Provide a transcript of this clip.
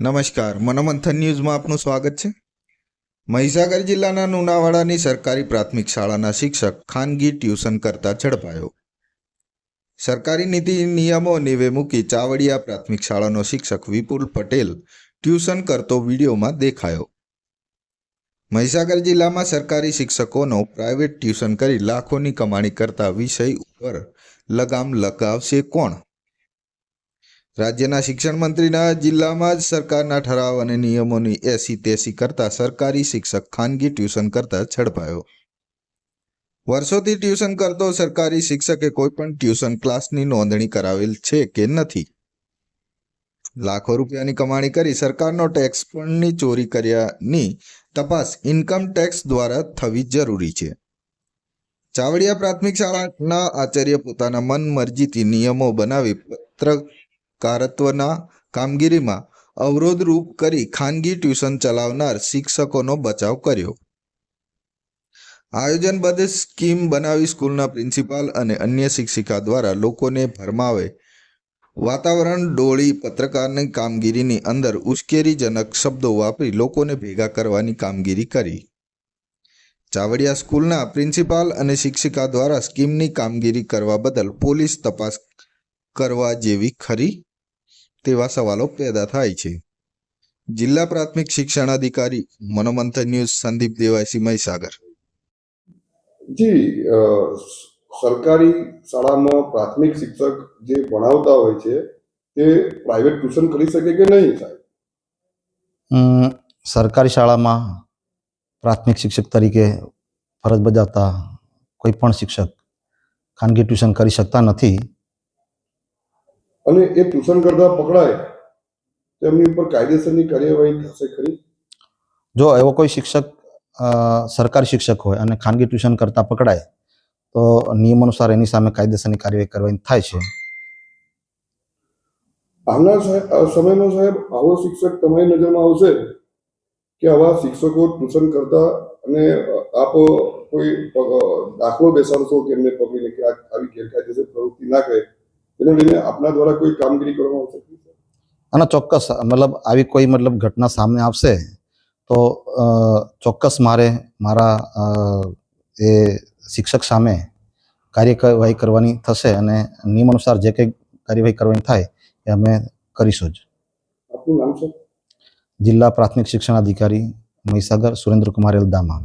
નમસ્કાર, મનોમંથન ન્યૂઝમાં આપનું સ્વાગત છે. મહીસાગર જિલ્લાના લુણાવાડાની સરકારી પ્રાથમિક શાળાના શિક્ષક ખાનગી ટ્યુશન કરતા ઝડપાયો. સરકારી નીતિ નિયમો નીવે મૂકી ચાવડિયા પ્રાથમિક શાળાનો શિક્ષક વિપુલ પટેલ ટ્યુશન કરતો વિડીયોમાં દેખાયો. મહીસાગર જિલ્લામાં સરકારી શિક્ષકોનો પ્રાઇવેટ ટ્યુશન કરી લાખોની કમાણી કરતા વિષય ઉપર લગામ લગાવશે કોણ? રાજ્યના શિક્ષણ મંત્રીના જિલ્લામાં જ સરકારના ઠરાવ અને નિયમોની એસી તેસી કરતા સરકારી શિક્ષક ખાનગી ટ્યુશન કરતા ઝડપાયો. વર્ષોથી ટ્યુશન કરતો સરકારી શિક્ષકે કોઈ પણ ટ્યુશન ક્લાસની નોંધણી કરાવેલ છે કે નથી? લાખો રૂપિયાની કમાણી કરી સરકારનો ટેક્સ પણની ચોરી કર્યાની તપાસ ઇન્કમ ટેક્સ દ્વારા થવી જરૂરી છે. ચાવડિયા પ્રાથમિક શાળાના આચાર્ય પોતાના મન મરજીથી નિયમો બનાવી પત્રકારત્વના કામગીરીમાં અવરોધરૂપ કરી ખાનગી ટ્યુશન ચલાવનાર શિક્ષકોનો બચાવ કર્યો. આયોજનબદ્ધ સ્કીમ બનાવી સ્કૂલના પ્રિન્સિપાલ અને અન્ય શિક્ષિકા દ્વારા લોકોને ભરમાવે. વાતાવરણ, ડોળી, પત્રકારની કામગીરીની અંદર ઉશ્કેરીજનક શબ્દો વાપરી લોકોને ભેગા કરવાની કામગીરી કરી. ચાવડિયા સ્કૂલના પ્રિન્સિપાલ અને શિક્ષિકા દ્વારા સ્કીમની કામગીરી કરવા બદલ પોલીસ તપાસ કરવા જેવી ખરી તેવા સવાલો પેદા થાય છે. જિલ્લા પ્રાથમિક શિક્ષણ અધિકારી મનોમંથન ન્યૂઝ સંદીપ દેવાસી મહીસાગર. જી સરકારી શાળામાં પ્રાથમિક શિક્ષક જે ભણાવતા હોય છે તે પ્રાઇવેટ ટ્યુશન કરી શકે કે નહીં સાહેબ? સરકારી શાળામાં પ્રાથમિક શિક્ષક તરીકે ફરજ બજાવતા કોઈ પણ શિક્ષક ખાનગી ટ્યુશન કરી શકતા નથી. અને એ ટ્યુશન કરતા પકડાય તો એમની ઉપર કાયદેસરની કાર્યવાહી થશે ખરી? જો એવો કોઈ શિક્ષક સરકારી શિક્ષક હોય અને ખાનગી ટ્યુશન કરતા પકડાય તો નિયમ અનુસાર એની સામે કાયદેસરની કાર્યવાહી કરવાની થાય છે. સાહેબ સમયમાં સાહેબ આવો શિક્ષક તમારી નજરમાં આવશે કે આવા શિક્ષકો ટ્યુશન કરતા અને આપ કોઈ દાખલો બેસાડશો કે એમને પકડીને કે આવી ગેરકાયદેસર પ્રવૃત્તિ ના કરે. તેને લઈને આપના દ્વારા કોઈ કામગીરી કરવામાં આવશે અને ચોક્કસ મતલબ આવી કોઈ મતલબ ઘટના સામે આવશે તો ચોક્કસ મારે મારા એ શિક્ષક સામે કાર્યવાહી કરવાની થશે અને નિયમ અનુસાર જે કંઈ કાર્યવાહી કરવાની થાય એ અમે કરીશું જ. આપનું નામ છે જિલ્લા પ્રાથમિક શિક્ષણ અધિકારી મહીસાગર સુરેન્દ્રકુમાર એલદામા.